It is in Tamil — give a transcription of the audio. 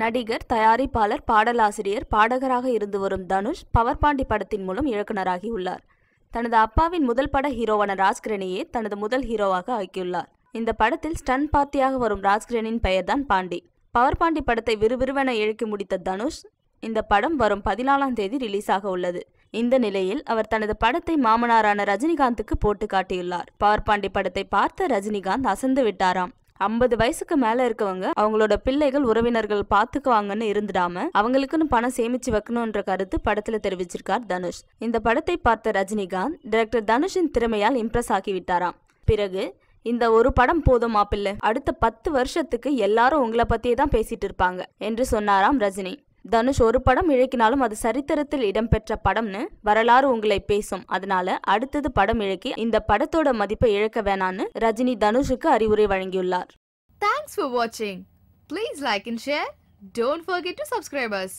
நடிகர் தயாரிப்பாளர் பாடலாசிரியர் பாடகராக இருந்து வரும் தனுஷ் பவர் பாண்டி படத்தின் மூலம் இயக்குநராகியுள்ளார். தனது அப்பாவின் முதல் பட ஹீரோவான ராஜ்கிரனையே தனது முதல் ஹீரோவாக ஆக்கியுள்ளார். இந்த படத்தில் ஸ்டன் பார்ட்டியாக வரும் ராஜ்கிரனின் பெயர்தான் பாண்டி. பவர் பாண்டி படத்தை விறுவிறுவென இழுக்கி முடித்த தனுஷ் இந்த படம் வரும் பதினாலாம் தேதி ரிலீஸ் ஆக உள்ளது. இந்த நிலையில் அவர் தனது படத்தை மாமனாரான ரஜினிகாந்துக்கு போட்டு காட்டியுள்ளார். பவர் பாண்டி படத்தை பார்த்த ரஜினிகாந்த் அசந்து விட்டாராம். ஐம்பது வயசுக்கு மேல இருக்கவங்க அவங்களோட பிள்ளைகள் உறவினர்கள் பாத்துக்குவாங்கன்னு இருந்துடாம அவங்களுக்குன்னு பணம் சேமிச்சு வைக்கணும்ன்ற கருத்து படத்துல தெரிவிச்சிருக்கார் தனுஷ். இந்த படத்தை பார்த்த ரஜினிகாந்த் டைரக்டர் தனுஷின் திறமையால் இம்ப்ரெஸ் ஆகி விட்டாராம் பிறகு இந்த ஒரு படம் போதும் மாப்பிள்ளை. அடுத்த பத்து வருஷத்துக்கு எல்லாரும் உங்களை பத்தியே தான் பேசிட்டு இருப்பாங்க என்று சொன்னாராம் ரஜினி. தனுஷ் ஒரு படம் இழக்கினாலும் அது சரித்திரத்தில் இடம்பெற்ற படம்னு வரலாறு உங்களை பேசும். அதனால அடுத்தது படம் இழக்கி இந்த படத்தோட மதிப்பை இழக்க வேணான்னு ரஜினி தனுஷுக்கு அறிவுரை வழங்கியுள்ளார். தேங்க்ஸ் ஃபார் வாட்சிங் please like and share don't forget to subscribers